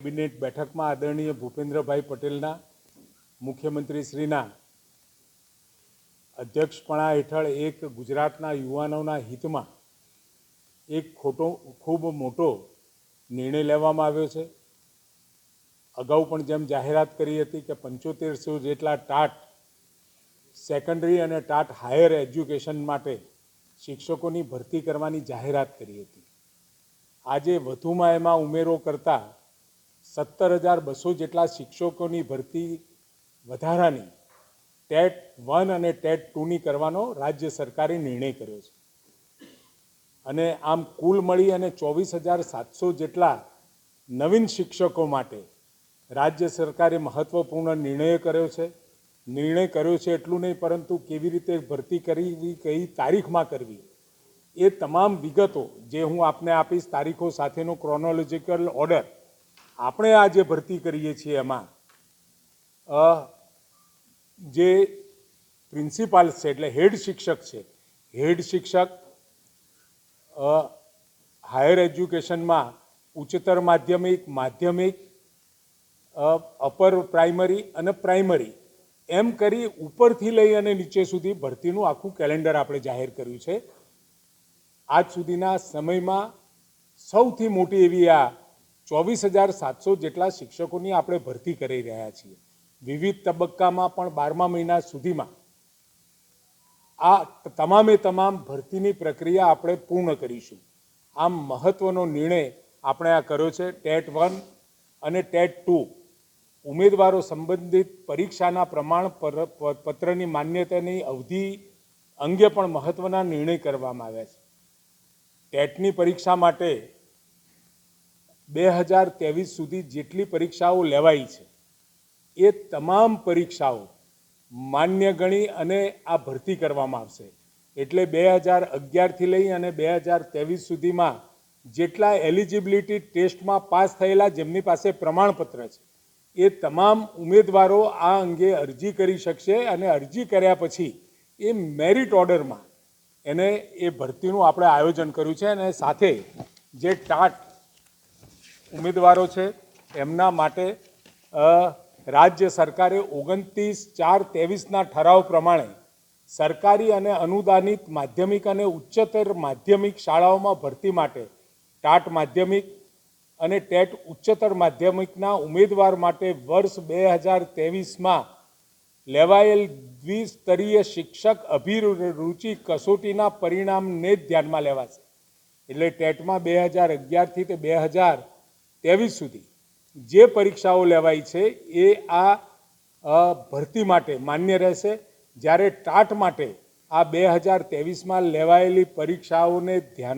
Cabinet બેઠકમાં આદરણીય ભૂપેન્દ્રભાઈ પટેલના, મુખ્યમંત્રીશ્રીના, અધ્યક્ષપણા હેઠળ એક ગુજરાતના યુવાનોના હિતમાં એક ખોટો, ખૂબ મોટો નિર્ણય લેવામાં આવ્યો છે. અગાઉ પણ જેમ જાહેરાત કરી હતી કે પંચોતેરસો જેટલા ટાટ સેકન્ડરી અને ટાટ હાયર એજ્યુકેશન માટે શિક્ષકોની ભરતી કરવાની જાહેરાત કરી હતી. આજે વધુમાં એમાં ઉમેરો કરતા સત્તર હજાર બસો જેટલા શિક્ષકોની ભરતી વધારાની ટેટ વન અને ટેટ ટુની કરવાનો રાજ્ય સરકારે નિર્ણય કર્યો છે. અને આમ કુલ મળી અને ચોવીસ હજાર સાતસો જેટલા નવીન શિક્ષકો માટે રાજ્ય સરકારે મહત્ત્વપૂર્ણ નિર્ણય કર્યો છે. નિર્ણય કર્યો છે એટલું નહીં, પરંતુ કેવી રીતે ભરતી કરવી, કઈ તારીખમાં કરવી, એ તમામ વિગતો જે હું આપને આપીશ, તારીખો સાથેનો ક્રોનોલોજીકલ ઓર્ડર આપણે આ જે ભરતી કરીએ છીએ એમાં જે પ્રિન્સિપાલ છે, એટલે હેડ શિક્ષક છે, હેડ શિક્ષક હાયર એજ્યુકેશનમાં ઉચ્ચતર માધ્યમિક માધ્યમિક અપર પ્રાઇમરી અને પ્રાઇમરી, એમ કરી ઉપરથી લઈ અને નીચે સુધી ભરતીનું આખું કેલેન્ડર આપણે જાહેર કર્યું છે. આજ સુધીના સમયમાં સૌથી મોટી એવી આ ચોવીસ હજાર સાતસો જેટલા શિક્ષકોની આપણે ભરતી કરી રહ્યા છીએ. વિવિધ તબક્કામાં પણ બારમા મહિના સુધીમાં આ તમામે તમામ ભરતીની પ્રક્રિયા આપણે પૂર્ણ કરીશું. આમ મહત્વનો નિર્ણય આપણે આ કર્યો છે ટેટ વન અને ટેટ ટુ. ઉમેદવારો સંબંધિત પરીક્ષાના પ્રમાણ પર- પત્રની માન્યતાની અવધિ અંગે પણ મહત્વના નિર્ણય કરવામાં આવ્યા છે. ટેટની પરીક્ષા માટે બે હજાર ત્રેવીસ સુધી જેટલી પરીક્ષાઓ લેવાઈ છે, એ તમામ પરીક્ષાઓ માન્ય ગણી અને આ ભરતી કરવામાં આવશે. એટલે બે હજાર અગિયારથી લઈ અને બે હજાર ત્રેવીસ સુધીમાં જેટલા એલિજિબિલિટી ટેસ્ટમાં પાસ થયેલા જેમની પાસે પ્રમાણપત્ર છે, એ તમામ ઉમેદવારો આ અંગે અરજી કરી શકશે અને અરજી કર્યા પછી એ મેરિટ ઓર્ડરમાં એને એ ભરતીનું આપણે આયોજન કર્યું છે અને સાથે જે ટાટ ઉમેદવારો છે. એમના માટે રાજ્ય સરકારે ઓગણત્રીસ ચાર ત્રેવીસના ઠરાવ પ્રમાણે સરકારી અને અનુદાનિત માધ્યમિક અને ઉચ્ચતર માધ્યમિક શાળાઓમાં ભરતી માટે ટાટ માધ્યમિક અને ટેટ ઉચ્ચતર માધ્યમિકના ઉમેદવાર માટે વર્ષ બે હજાર ત્રેવીસમાં લેવાયેલ દ્વિસ્તરીય શિક્ષક અભિરુચિ કસોટીના પરિણામને જ ધ્યાનમાં લેવાશે. એટલે ટેટમાં બે હજાર અગિયારથી તે બે હજાર ત્રેવીસ સુધી. જે પરીક્ષાઓ લેવાઈ છે એ આ ભરતી માટે માન્ય રહેશે. જ્યારે ટાટ માટે આ બે હજાર ત્રેવીસમાં લેવાયેલી પરીક્ષાઓને ધ્યાન